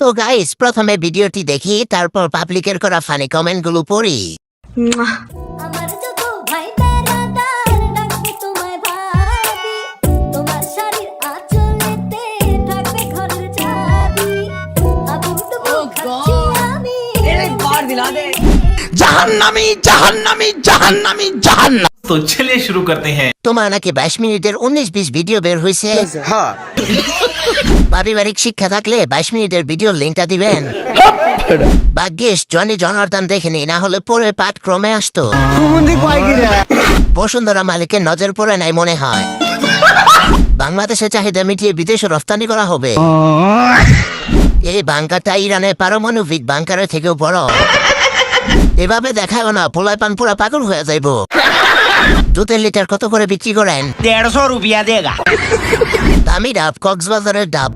তো গাইস প্রথমে ভিডিওটি দেখি তারপর পাবলিকের করা ফানি কমেন্টগুলো পড়ি। আমার যত জাহান্নামি জাহান্নামি জাহান্নামি জাহান্নাম। তো চলে শুরু করতে হ্যাঁ। তোমার নাকি বাইশ মিনিটের উনিশ বিশ ভিডিও বের হয়েছে। হ্যাঁ। পারিবারিক শিক্ষা থাকলে বাইশ মিনিটের ভিডিও লিঙ্কটা দিবেন। ভাগ্যিস জনি জনার্দন দেখেনি না হলে পরে পাঠ ক্রমে আসতো। বসুন্ধরা মালিকের নজর পড়ে নাই মনে হয়। বাংলাদেশে চাহিদা মিটিয়ে বিদেশে রফতানি করা হবে। এই বাংকারটা ইরানের পারমাণবিক বাংকারের থেকেও বড়। এভাবে দেখাও না পোলাই পান পুরা পাগল হয়ে যাইব। দুধের লিটার কত করে বিক্রি করেন? দেড়শো রুপিয়া দেগা। দামি ডাব কক্সবাজারের ডাব।